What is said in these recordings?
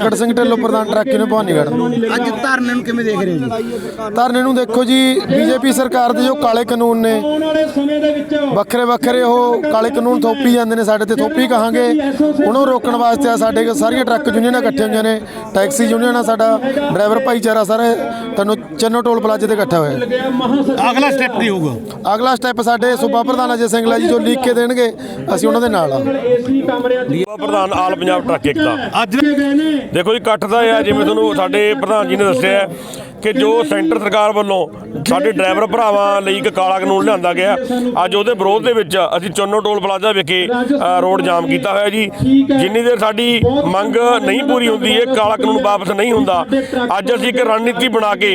ਪ੍ਰਗਟ ਸਿੰਘ ਢਿੱਲੋਂ ਪ੍ਰਧਾਨ truck union Bhawanigarh ਅੱਜ ਧਰਨੇ ਨੂੰ ਕਿਵੇਂ ਦੇਖ ਰਹੇ ਹੋ ਜੀ? ਧਰਨੇ ਨੂੰ ਦੇਖੋ ਜੀ ਬੀਜੇਪੀ ਸਰਕਾਰ ਦੇ ਜੋ ਕਾਲੇ ਕਾਨੂੰਨ ਨੇ ਵੱਖਰੇ ਵੱਖਰੇ ਉਹ ਕਾਲੇ ਕਾਨੂੰਨ ਥੋਪੀ ਜਾਂਦੇ ਨੇ ਸਾਡੇ ਤੇ ਥੋਪੀ ਕਹਾਂਗੇ। ਉਹਨੂੰ ਰੋਕਣ ਵਾਸਤੇ ਆ ਸਾਡੇ ਕੋਲ ਸਾਰੀਆਂ ਟਰੱਕ ਯੂਨੀਅਨਾਂ ਇਕੱਠੀਆਂ ਹੋਈਆਂ ਨੇ ਟੈਕਸੀ ਯੂਨੀਅਨ ਆ ਸਾਡਾ ਡਰਾਈਵਰ ਭਾਈਚਾਰਾ ਸਾਰੇ ਤੁਹਾਨੂੰ ਚੰਨੋ ਟੋਲ ਪਲਾਜ਼ੇ ਤੇ ਇਕੱਠਾ ਹੋਇਆ। ਅਗਲਾ ਸਟੈਪ ਕੀ ਹੋਊਗਾ। ਅਗਲਾ ਸਟੈਪ ਸਾਡੇ ਸੂਬਾ ਪ੍ਰਧਾਨ ਅਜੇ ਸਿੰਘਲਾ ਜੀ ਜੋ ਲਿਖ ਕੇ ਦੇਣਗੇ ਅਸੀਂ ਉਹਨਾਂ ਦੇ ਨਾਲ ਆ। ਸੂਬਾ ਪ੍ਰਧਾਨ ਆਲ ਪੰਜਾਬ ਟਰੱਕ ਏਕਤਾ ਅੱਜ ਦੇਖੋ ਜੀ ਇਕੱਠ ਦਾ ਇਹ ਆ ਜਿਵੇਂ ਤੁਹਾਨੂੰ ਸਾਡੇ ਪ੍ਰਧਾਨ ਜੀ ਨੇ ਦੱਸਿਆ ਕਿ ਜੋ ਸੈਂਟਰ ਸਰਕਾਰ ਵੱਲੋਂ ਸਾਡੇ ਡਰਾਈਵਰ ਭਰਾਵਾਂ ਲਈ ਇੱਕ ਕਾਲਾ ਕਾਨੂੰਨ ਲਿਆਂਦਾ ਗਿਆ। ਅੱਜ ਉਹਦੇ ਵਿਰੋਧ ਦੇ ਵਿੱਚ ਅਸੀਂ ਚੰਨੋ ਟੋਲ ਪਲਾਜ਼ਾ ਵਿਖੇ ਰੋਡ ਜਾਮ ਕੀਤਾ ਹੋਇਆ ਜੀ। ਜਿੰਨੀ ਦੇਰ ਸਾਡੀ ਮੰਗ ਨਹੀਂ ਪੂਰੀ ਹੁੰਦੀ ਇਹ ਕਾਲਾ ਕਾਨੂੰਨ ਵਾਪਸ ਨਹੀਂ ਹੁੰਦਾ। ਅੱਜ ਅਸੀਂ ਇੱਕ ਰਣਨੀਤੀ ਬਣਾ ਕੇ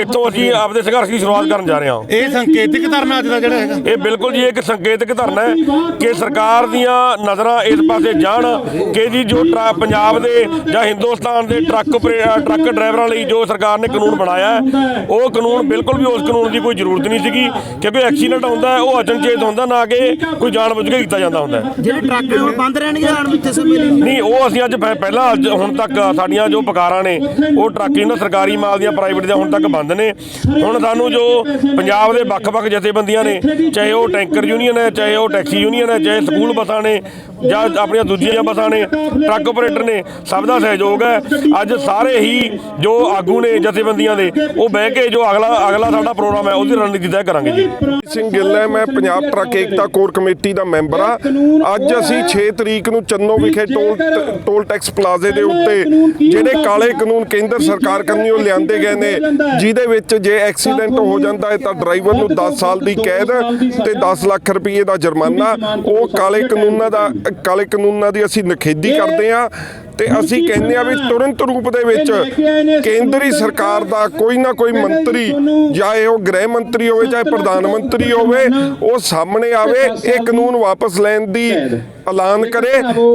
ਇੱਥੋਂ ਅਸੀਂ ਆਪਦੇ ਸੰਘਰਸ਼ ਦੀ ਸ਼ੁਰੂਆਤ ਕਰਨ ਜਾ ਰਹੇ ਹਾਂ। ਇਹ ਸੰਕੇਤਿਕ ਧਰਨਾ ਅੱਜ ਦਾ ਜਿਹੜਾ ਹੈਗਾ। ਇਹ ਬਿਲਕੁਲ ਜੀ ਇੱਕ ਸੰਕੇਤਕ ਧਰਨਾ ਹੈ ਕਿ ਸਰਕਾਰ ਦੀਆਂ ਨਜ਼ਰਾਂ ਇਸ ਪਾਸੇ ਜਾਣ ਕਿ ਜੀ ਜੋ ਪੰਜਾਬ ਦੇ ਜਾਂ ਹਿੰਦੁਸਤਾਨ ਦੇ ਟਰੱਕ ਟਰੱਕ ਡਰਾਈਵਰਾਂ ਲਈ ਜੋ ਸਰਕਾਰ ਨੇ ਕਾਨੂੰਨ ਬਣਾਇਆ ਹੈ, ਉਹ ਕਾਨੂੰਨ ਬਿਲਕੁਲ ਵੀ ਉਸ ਕਾਨੂੰਨ ਦੀ ਕੋਈ ਜ਼ਰੂਰਤ ਨਹੀਂ ਸੀਗੀ ਕਿਉਂਕਿ ਐਕਸੀਡੈਂਟ ਹੁੰਦਾ ਹੈ, ਉਹ ਅਚਨਚੇਤ ਹੁੰਦਾ ਨਾ ਕਿ ਕੋਈ ਜਾਣਬੁੱਝ ਕੇ ਕੀਤਾ ਜਾਂਦਾ ਹੁੰਦਾ। ਜਿਹੜੇ ਟਰੱਕ ਨੇ ਹੁਣ ਬੰਦ ਰਹਿਣਗੇ ਆਣ ਵਿੱਚ ਸਮੇਂ ਨਹੀਂ ਉਹ ਅਸੀਂ ਅੱਜ ਪਹਿ- ਪਹਿਲਾਂ ਅੱਜ ਹੁਣ ਤੱਕ ਸਾਡੀਆਂ ਜੋ ਪਕਾਰਾਂ ਨੇ ਉਹ ਟਰੱਕ ਇਹਨਾਂ ਸਰਕਾਰੀ ਮਾਲ ਦੀਆਂ ਪ੍ਰਾਈਵੇਟ ਦੀਆਂ ਹੁਣ ਤੱਕ ਬੰਦ ਨੇ। ਹੁਣ ਸਾਨੂੰ ਜੋ ਪੰਜਾਬ ਦੇ ਵੱਖ-ਵੱਖ ਜਥੇਬੰਦੀਆਂ ਨੇ ਚਾਹੇ ਉਹ ਟੈਂਕਰ ਯੂਨੀਅਨ ਹੈ ਚਾਹੇ ਉਹ ਟੈਕਸੀ ਯੂਨੀਅਨ ਹੈ ਚਾਹੇ ਸਕੂਲ ਬੱਸਾਂ ਨੇ ਜਾਂ ਆਪਣੀਆਂ ਦੂਜੀਆਂ ਬੱਸਾਂ ਨੇ ਟਰੱਕ ਆਪਰੇਟਰ ਨੇ ਸਭ ਦਾ ਸਹਿਯੋਗ ਹੈ। ਅੱਜ ਸਾਰੇ ਹੀ ਜੋ ਆਗੂ ਨੇ ਜਥੇਬੰਦੀਆਂ ਦੇ ਉਹ ਬਹਿ ਕੇ ਜੋ ਅਗਲਾ ਅਗਲਾ ਸਾਡਾ ਪ੍ਰੋਗਰਾਮ ਹੈ ਉਹਦੀ ਰਣਨੀਤੀ ਤੈਅ ਕਰਾਂਗੇ ਜੀ। ਸਿੰਘ ਗਿੱਲ ਹੈ ਮੈਂ Punjab truck Ekta core committee ਦਾ ਮੈਂਬਰ ਆ ਅੱਜ ਅਸੀਂ 6 ਤਰੀਕ ਨੂੰ ਚੰਨੋ ਵਿਖੇ ਟੋਲ ਟੋਲ ਟੈਕਸ ਪਲਾਜ਼ੇ ਦੇ ਉੱਤੇ ਜਿਹੜੇ ਕਾਲੇ ਕਾਨੂੰਨ ਕੇਂਦਰ ਸਰਕਾਰ ਕੰਨਿਓ ਲਿਆਂਦੇ ਗਏ ਨੇ। ਜਿਹਦੇ ਵਿੱਚ ਜੇ ਐਕਸੀਡੈਂਟ ਹੋ ਜਾਂਦਾ ਹੈ ਤਾਂ ਡਰਾਈਵਰ ਨੂੰ 10 ਸਾਲ ਦੀ ਕੈਦ ਤੇ 10 ਲੱਖ ਰੁਪਏ ਦਾ ਜੁਰਮਾਨਾ। ਉਹ ਕਾਲੇ ਕਾਨੂੰਨਾਂ ਦਾ ਕਾਲੇ ਕਾਨੂੰਨਾਂ ਦੀ ਅਸੀਂ ਨਿਖੇਧੀ ਕਰਦੇ ਆ ਤੇ ਅਸੀਂ ਕਹਿੰਦੇ ਆ ਵੀ ਤੁਰੰਤ ਰੂਪ ਦੇ ਵਿੱਚ ਕੇਂਦਰੀ ਸਰਕਾਰ ਦਾ ਕੋਈ ਨਾ ਕੋਈ ਮੰਤਰੀ ਚਾਹੇ ਉਹ ਗ੍ਰਹਿ ਮੰਤਰੀ ਹੋਵੇ ਚਾਹੇ ਪ੍ਰਧਾਨ ਮੰਤਰੀ ਹੋਵੇ ਉਹ ਸਾਹਮਣੇ ਆਵੇ ਇਹ ਕਾਨੂੰਨ ਵਾਪਸ ਲੈਣ ਦੀ ਐਲਾਨ ਕਰੇ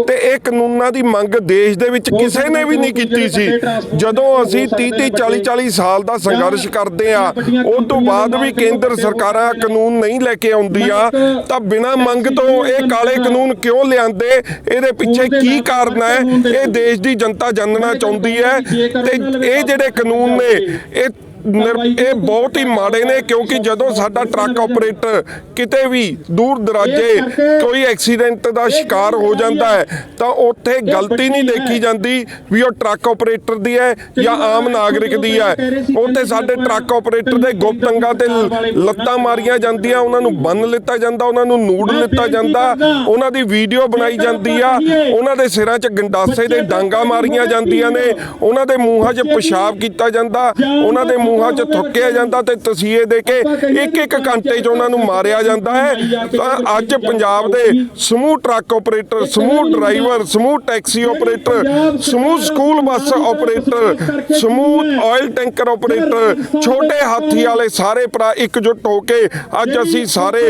ਤੇ ਇਹ ਕਾਨੂੰਨਾਂ ਦੀ ਮੰਗ ਦੇਸ਼ ਦੇ ਵਿੱਚ ਕਿਸੇ ਨੇ ਵੀ ਨਹੀਂ ਕੀਤੀ ਸੀ। ਜਦੋਂ ਅਸੀਂ 30 30 40 40 ਸਾਲ ਦਾ ਸੰਘਰਸ਼ ਕਰਦੇ ਆ ਉਸ ਤੋਂ ਬਾਅਦ ਵੀ ਕੇਂਦਰ ਸਰਕਾਰਾਂ ਕਾਨੂੰਨ ਨਹੀਂ ਲੈ ਕੇ ਆਉਂਦੀਆਂ ਤਾਂ ਬਿਨਾਂ ਮੰਗ ਤੋਂ ਇਹ ਕਾਲੇ ਕਾਨੂੰਨ ਕਿਉਂ ਲਿਆਂਦੇ? ਇਹਦੇ ਪਿੱਛੇ ਕੀ ਕਾਰਨ ਹੈ? ਇਹ ਦੇਸ਼ ਦੀ ਜਨਤਾ ਜਾਣਨਾ ਚਾਹੁੰਦੀ ਹੈ ਤੇ ਇਹ ਜਿਹੜੇ ਕਾਨੂੰਨ ਨੇ ਇਹ ਨਿਰ- ਇਹ ਬਹੁਤ ਹੀ ਮਾੜੇ ਨੇ ਕਿਉਂਕਿ ਜਦੋਂ ਸਾਡਾ ਟਰੱਕ ਆਪਰੇਟਰ ਕਿਤੇ ਵੀ ਦੂਰ ਦਰਾਜੇ ਕੋਈ ਐਕਸੀਡੈਂਟ ਦਾ ਸ਼ਿਕਾਰ ਹੋ ਜਾਂਦਾ ਹੈ ਤਾਂ ਉੱਥੇ ਗਲਤੀ ਨਹੀਂ ਦੇਖੀ ਜਾਂਦੀ ਵੀ ਉਹ ਟਰੱਕ ਆਪਰੇਟਰ ਦੀ ਹੈ ਜਾਂ ਆਮ ਨਾਗਰਿਕ ਦੀ ਹੈ। ਉੱਥੇ ਸਾਡੇ ਟਰੱਕ ਆਪਰੇਟਰ ਦੇ ਗੁਪਤ ਅੰਗਾਂ ਤੇ ਲ- ਲੱਤਾਂ ਮਾਰੀਆਂ ਜਾਂਦੀਆਂ ਉਹਨਾਂ ਨੂੰ ਬੰਨ ਲਿੱਤਾ ਜਾਂਦਾ ਉਹਨਾਂ ਨੂੰ ਨੂੜ ਲਿੱਤਾ ਜਾਂਦਾ ਉਹਨਾਂ ਦੀ ਵੀਡੀਓ ਬਣਾਈ ਜਾਂਦੀ ਆ ਉਹਨਾਂ ਦੇ ਸਿਰਾਂ 'ਚ ਗੰਡਾਸੇ ਦੇ ਡਾਂਗਾ ਮਾਰੀਆਂ ਜਾਂਦੀਆਂ ਨੇ ਉਹਨਾਂ ਦੇ ਮੂੰਹਾਂ 'ਚ ਪਿਸ਼ਾਬ ਕੀਤਾ ਜਾਂਦਾ ਉਹਨਾਂ ਦੇ ਮੂੰਹਾਂ 'ਚ ਥੁੱਕਿਆ ਜਾਂਦਾ ਤੇ ਤਸੀਹੇ ਦੇ ਕੇ ਇੱਕ ਇੱਕ ਘੰਟੇ 'ਚ ਉਹਨਾਂ ਨੂੰ ਮਾਰਿਆ ਜਾਂਦਾ ਹੈ। ਤਾਂ ਅੱਜ ਪੰਜਾਬ ਦੇ ਸਮੂਹ ਟਰੱਕ ਆਪਰੇਟਰ ਸਮੂਹ ਡਰਾਈਵਰ ਸਮੂਹ ਟੈਕਸੀ ਆਪਰੇਟਰ ਸਮੂਹ ਸਕੂਲ ਬੱਸ ਆਪਰੇਟਰ ਸਮੂਹ ਆਇਲ ਟੈਂਕਰ ਆਪਰੇਟਰ ਛੋਟੇ ਹਾਥੀ ਵਾਲੇ ਸਾਰੇ ਭਰਾ ਇਕਜੁੱਟ ਹੋ ਕੇ ਅੱਜ ਅਸੀਂ ਸਾਰੇ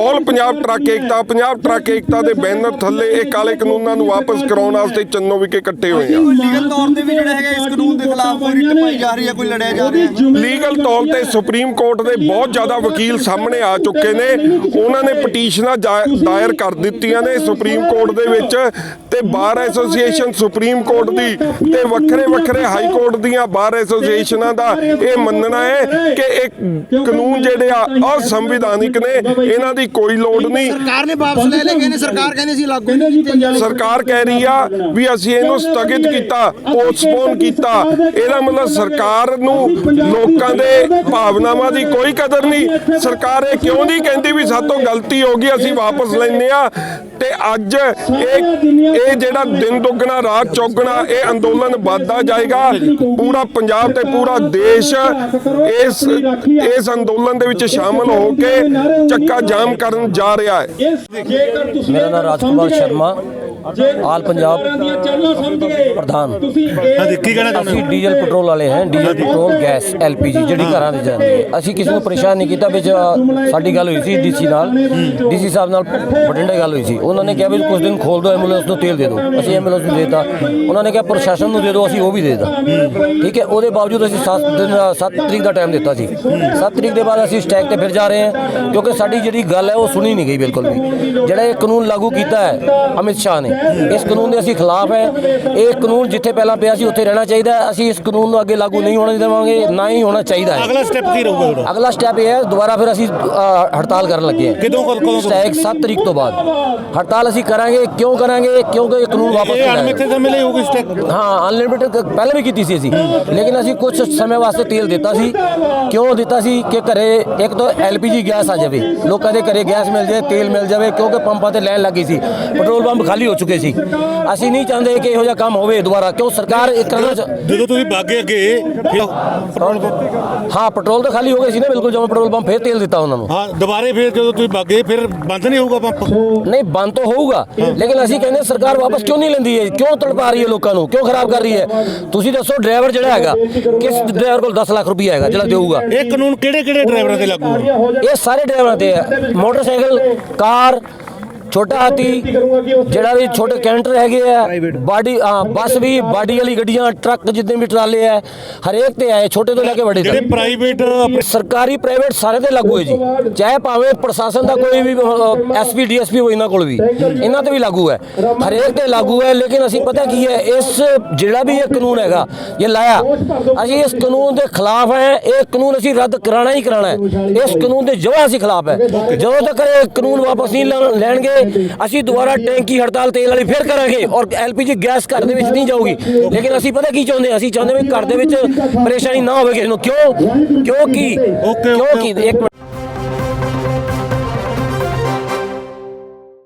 all Punjab truck Ekta Punjab truck Ekta ਦੇ ਬੈਨਰ ਥੱਲੇ ਇਹ ਕਾਲੇ ਕਾਨੂੰਨਾਂ ਨੂੰ ਵਾਪਸ ਕਰਾਉਣ ਵਾਸਤੇ ਚੰਨੋ ਵਿਖੇ ਇਕੱਠੇ ਹੋਏ ਆ ਲੀਗਲ ਤੌਰ ਤੇ ਵੀ ਜਿਹੜਾ ਹੈਗਾ ਇਸ ਕਾਨੂੰਨ ਦੇ ਖਿਲਾਫ ਕੋਈ ਰਿਟ ਪਾਈ ਜਾ ਰਹੀ ਹੈ ਕੋਈ ਲੜਿਆ ਜਾ ਰਿਹਾ ਹੈ। ਲੀਗਲ ਤੌਰ ਤੇ ਸੁਪਰੀਮ ਕੋਰਟ ਦੇ ਬਹੁਤ ਜ਼ਿਆਦਾ ਵਕੀਲ ਸਾਹਮਣੇ ਆ ਚੁੱਕੇ ਨੇ। ਉਹਨਾਂ ਨੇ ਪਟੀਸ਼ਨਾਂ ਦਾਇਰ ਕਰ ਦਿੱਤੀਆਂ ਨੇ ਸੁਪਰੀਮ ਕੋਰਟ ਦੇ ਵਿੱਚ ਤੇ ਬਾਰ ਐਸੋਸੀਏਸ਼ਨ ਸੁਪਰੀਮ ਕੋਰਟ ਦੀ ਤੇ ਵੱਖਰੇ ਵੱਖਰੇ ਹਾਈ ਕੋਰਟ ਦੀਆਂ ਬਾਰ ਐਸੋਸੀਏਸ਼ਨਾਂ ਦਾ ਇਹ ਮੰਨਣਾ ਹੈ ਕਿ ਇਹ ਕਾਨੂੰਨ ਜਿਹੜੇ ਆ ਅਸੰਵਿਧਾਨਿਕ ਨੇ ਇਹਨਾਂ ਦੀ ਕੋਈ ਲੋੜ ਨਹੀਂ। ਸਰਕਾਰ ਨੇ ਵਾਪਸ ਲੈ ਲਏ ਨੇ ਸਰਕਾਰ ਕਹਿੰਦੀ ਸੀ ਲਾਗੂ ਸਰਕਾਰ ਕਹਿ ਰਹੀ ਆ ਵੀ ਅਸੀਂ ਇਹਨੂੰ ਸਥਗਿਤ ਕੀਤਾ ਪੋਸਟਪੋਨ ਕੀਤਾ। ਇਹਦਾ ਮਤਲਬ ਸਰਕਾਰ ਨੂੰ ਲੋਕਾਂ ਦੇ ਭਾਵਨਾਵਾਂ ਦੀ ਕੋਈ ਕਦਰ ਨਹੀਂ। ਸਰਕਾਰ ਇਹ ਕਿਉਂ ਨਹੀਂ ਕਹਿੰਦੀ ਵੀ ਸਾਤੋਂ ਗਲਤੀ ਹੋ ਗਈ, ਅਸੀਂ ਵਾਪਸ ਲੈਂਦੇ ਆ ਤੇ ਅੱਜ ਇਹ ਇਹ ਜਿਹੜਾ ਦਿਨ ਦੁੱਗਣਾ, ਰਾਤ ਚੌਗਣਾ, ਇਹ ਅੰਦੋਲਨ ਵੱਧਦਾ ਜਾਏਗਾ। ਪੂਰਾ ਪੰਜਾਬ ਤੇ ਪੂਰਾ ਦੇਸ਼ ਇਸ ਇਸ ਅੰਦੋਲਨ ਦੇ ਵਿੱਚ ਸ਼ਾਮਲ ਹੋ ਕੇ ਚੱਕਾ ਜਾਮ ਕਰਨ ਜਾ ਰਿਹਾ ਹੈ। ਮੇਰਾ ਨਾਮ ਰਾਜਕੁਮਾਰ ਸ਼ਰਮਾ। ਆਲ ਪੰਜਾਬ ਪ੍ਰਧਾਨ। ਹਾਂ ਕੀ ਕਹਿਣਾ ਚਾਹੁੰਦੇ ਅਸੀਂ ਹੋ ਡੀਜ਼ਲ ਪੈਟਰੋਲ ਵਾਲੇ ਹਾਂ ਡੀਜ਼ਲ ਪੈਟਰੋਲ ਗੈਸ ਐਲਪੀਜੀ ਜਿਹੜੀ ਘਰਾਂ ਦੇ ਜਾਂਦੀ ਹੈ। ਅਸੀਂ ਕਿਸੇ ਨੂੰ ਪਰੇਸ਼ਾਨ ਨਹੀਂ ਕੀਤਾ ਵਿੱਚ ਸਾਡੀ ਗੱਲ ਹੋਈ ਸੀ ਡੀਸੀ ਨਾਲ। ਡੀਸੀ ਸਾਹਿਬ ਨਾਲ ਬਠਿੰਡੇ ਗੱਲ ਹੋਈ ਸੀ। ਉਹਨਾਂ ਨੇ ਕਿਹਾ ਵੀ ਕੁਝ ਦਿਨ ਖੋਲ ਦਿਓ ਐਂਬੂਲੈਂਸ ਨੂੰ ਤੇਲ ਦੇ ਦਿਓ। ਅਸੀਂ ਐਂਬੂਲੈਂਸ ਨੂੰ ਦੇ ਦਿੱਤਾ। ਉਹਨਾਂ ਨੇ ਕਿਹਾ ਪ੍ਰਸ਼ਾਸਨ ਨੂੰ ਦੇ ਦਿਓ ਅਸੀਂ ਉਹ ਵੀ ਦੇ ਦਿੱਤਾ। ਠੀਕ ਹੈ ਉਹਦੇ ਬਾਵਜੂਦ ਅਸੀਂ 7 ਦਿਨ 7 ਤਰੀਕ ਦਾ ਟਾਈਮ ਦਿੱਤਾ ਸੀ। 7 ਤਰੀਕ ਦੇ ਬਾਅਦ ਅਸੀਂ ਸਟੈਕ ਤੇ ਫਿਰ ਜਾ ਰਹੇ ਹਾਂ ਕਿਉਂਕਿ ਸਾਡੀ ਜਿਹੜੀ ਗੱਲ ਹੈ ਉਹ ਸੁਣੀ ਨਹੀਂ ਗਈ ਬਿਲਕੁਲ ਵੀ। ਜਿਹੜਾ ਇਹ ਕਾਨੂੰਨ ਲਾਗੂ ਕੀਤਾ ਹੈ ਅਮਿਤ ਸ਼ਾਹ ਨੇ। ਇਸ ਕਾਨੂੰਨ ਦੇ ਅਸੀਂ ਖਿਲਾਫ ਹੈ। ਇਹ ਕਾਨੂੰਨ ਜਿੱਥੇ ਪਹਿਲਾਂ ਪਿਆ ਸੀ ਉੱਥੇ ਰਹਿਣਾ ਚਾਹੀਦਾ ਹੈ। ਅਸੀਂ ਇਸ ਕਾਨੂੰਨ ਨੂੰ ਅੱਗੇ ਲਾਗੂ ਨਹੀਂ ਹੋਣ ਦੇਵਾਂਗੇ ਨਾ ਹੀ ਹੋਣਾ ਚਾਹੀਦਾ ਹੈ। ਅਗਲਾ ਸਟੈਪ ਕੀ ਰਹੂਗਾ ਤੁਹਾਡਾ ਅਗਲਾ ਸਟੈਪ ਇਹ ਹੈ ਦੁਬਾਰਾ ਫਿਰ ਅਸੀਂ ਅ, ਹੜਤਾਲ ਕਰਨ ਲੱਗੇ ਹਾਂ। ਕਦੋਂ ਕਦੋਂ ਸਟੈਕ 7 ਤਰੀਕ ਤੋਂ ਬਾਅਦ। ਹੜਤਾਲ ਅਸੀਂ ਕਰਾਂਗੇ ਕਿਉਂ ਕਰਾਂਗੇ ਕਿਉਂਕਿ ਇਹ ਕਾਨੂੰਨ ਵਾਪਸ ਇਹ ਨਹੀਂ ਆਏਗਾ ਅਣਮਿੱਥੇ ਸਮੇਂ ਲਈ ਹੋਊਗੀ ਸਟੈਪ ਹਾਂ ਅਨਲਿਮਿਟਡ ਪਹਿਲਾਂ ਵੀ ਕੀਤੀ ਸੀ ਅਸੀਂ। ਲੇਕਿਨ ਅਸੀਂ ਕੁਝ ਸਮੇਂ ਵਾਸਤੇ ਤੇਲ ਦਿੱਤਾ ਸੀ। ਕਿਉਂ ਦਿੱਤਾ ਸੀ ਕਿ ਘਰੇ ਇੱਕ ਤਾਂ ਐਲਪੀਜੀ ਗੈਸ ਆ ਜਾਵੇ। ਲੋਕਾਂ ਦੇ ਘਰੇ ਗੈਸ ਮਿਲ ਜਾਵੇ ਤੇਲ ਮਿਲ ਜਾਵੇ ਕਿਉਂਕਿ ਪੰਪਾਂ ਤੇ ਲਾਈਨ ਲੱਗੀ ਸੀ। ਪੈਟਰੋਲ ਪੰਪ ਖਾਲੀ ਹੋ ਚੁੱਕੇ ਸੀ। ਅਸੀਂ ਨਹੀਂ ਚਾਹੁੰਦੇ ਕਿ ਇਹੋ ਜਿਹਾ ਕੰਮ ਹੋਵੇ ਦੁਬਾਰਾ ਕਿਉਂ ਸਰਕਾਰ ਇੱਕ ਤਰ੍ਹਾਂ ਜਦੋਂ ਤੁਸੀਂ ਬਾਗੇ ਅੱਗੇ ਹਾਂ ਪੈਟਰੋਲ ਤਾਂ ਖਾਲੀ ਹੋ ਗਏ ਸੀ ਨਾ ਬਿਲਕੁਲ ਜਦੋਂ ਪੈਟਰੋਲ ਪੰਪ ਫੇਰ ਤੇਲ ਦਿੱਤਾ ਉਹਨਾਂ ਨੂੰ। ਹਾਂ ਦੁਬਾਰੇ ਫਿਰ ਜਦੋਂ ਤੁਸੀਂ ਬਾਗੇ ਫਿਰ ਬੰਦ ਨਹੀਂ ਹੋਊਗਾ ਪੰਪ? ਨਹੀਂ ਬੰਦ ਤਾਂ ਹੋਊਗਾ ਲੇਕਿਨ ਅਸੀਂ ਕਹਿੰਦੇ ਸਰਕਾਰ ਵਾਪਸ ਕਿਉਂ ਨਹੀਂ ਲੈਂਦੀ ਹੈ? ਕਿਉਂ ਤੜਪਾ ਰਹੀ ਹੈ ਲੋਕਾਂ ਨੂੰ? ਕਿਉਂ ਖਰਾਬ ਕਰ ਰਹੀ ਹੈ? ਤੁਸੀਂ ਦੱਸੋ ਡਰਾਈਵਰ ਜਿਹੜਾ ਹੈਗਾ ਕਿਸ ਡਰਾਈਵਰ ਕੋਲ 10 ਲੱਖ ਰੁਪਈਆ ਹੈਗਾ ਜਿਹੜਾ ਦੇਊਗਾ? ਇਹ ਕਾਨੂੰਨ ਕਿਹੜੇ ਕਿਹੜੇ ਡਰਾਈਵਰਾਂ ਤੇ ਲਾਗੂ ਇਹ ਸਾਰੇ ਡਰਾਈਵਰਾਂ ਤੇ ਹੈ ਮੋਟਰਸਾਈਕਲ ਕਾਰ ਛੋਟਾ ਹਾਥੀ ਜਿਹੜਾ ਵੀ ਛੋਟੇ ਕੈਂਟਰ ਹੈਗੇ ਆ ਬਾਡੀ ਹਾਂ ਬੱਸ ਵੀ ਬਾਡੀ ਵਾਲੀ ਗੱਡੀਆਂ ਟਰੱਕ ਜਿੰਨੇ ਵੀ ਟਰਾਲੇ ਆ ਹਰੇਕ ਤੇ ਆਏ ਛੋਟੇ ਤੋਂ ਲੈ ਕੇ ਵੱਡੇ ਜਿਹੜੇ ਪ੍ਰਾਈਵੇਟ ਸਰਕਾਰੀ ਪ੍ਰਾਈਵੇਟ ਸਾਰੇ ਤੇ ਲਾਗੂ ਹੈ ਜੀ। ਚਾਹੇ ਭਾਵੇਂ ਪ੍ਰਸ਼ਾਸਨ ਦਾ ਕੋਈ ਵੀ ਐਸਪੀ ਡੀਐਸਪੀ ਹੋ ਇਹਨਾਂ ਕੋਲ ਵੀ ਇਹਨਾਂ ਤੇ ਵੀ ਲਾਗੂ ਹੈ। ਹਰੇਕ ਤੇ ਲਾਗੂ ਹੈ ਲੇਕਿਨ ਅਸੀਂ ਪਤਾ ਕੀ ਹੈ ਇਸ ਜਿਹੜਾ ਵੀ ਇਹ ਕਾਨੂੰਨ ਹੈਗਾ ਇਹ ਲਾਇਆ ਅਸੀਂ ਇਸ ਕਾਨੂੰਨ ਦੇ ਖਿਲਾਫ ਹੈ ਇਹ ਕਾਨੂੰਨ ਅਸੀਂ ਰੱਦ ਕਰਾਣਾ ਹੀ ਕਰਾਣਾ ਹੈ। ਇਸ ਕਾਨੂੰਨ ਦੇ ਜਵਾਂ ਅਸੀਂ ਖਿਲਾਫ ਹੈ। ਜਦੋਂ ਤੱਕ ਇਹ ਕਾਨੂੰਨ ਵਾਪਸ ਨਹੀਂ ਲੈਣ- ਲੈਣਗੇ ਅਸੀਂ ਦੁਬਾਰਾ ਟੈਂਕੀ ਹੜਤਾਲ ਤੇਲ ਵਾਲੀ ਫਿਰ ਕਰਾਂਗੇ ਔਰ ਐਲਪੀਜੀ ਗੈਸ ਘਰ ਦੇ ਵਿੱਚ ਨਹੀਂ ਜਾਊਗੀ। ਲੇਕਿਨ ਅਸੀਂ ਪਤਾ ਕੀ ਚਾਹੁੰਦੇ? ਅਸੀਂ ਚਾਹੁੰਦੇ ਵੀ ਘਰ ਦੇ ਵਿੱਚ ਪਰੇਸ਼ਾਨੀ ਨਾ ਹੋਵੇ ਕਿਸੇ ਨੂੰ। ਕਿਉਂ? ਕਿਉਂਕਿ ਕਿਉਂਕਿ। ਇੱਕ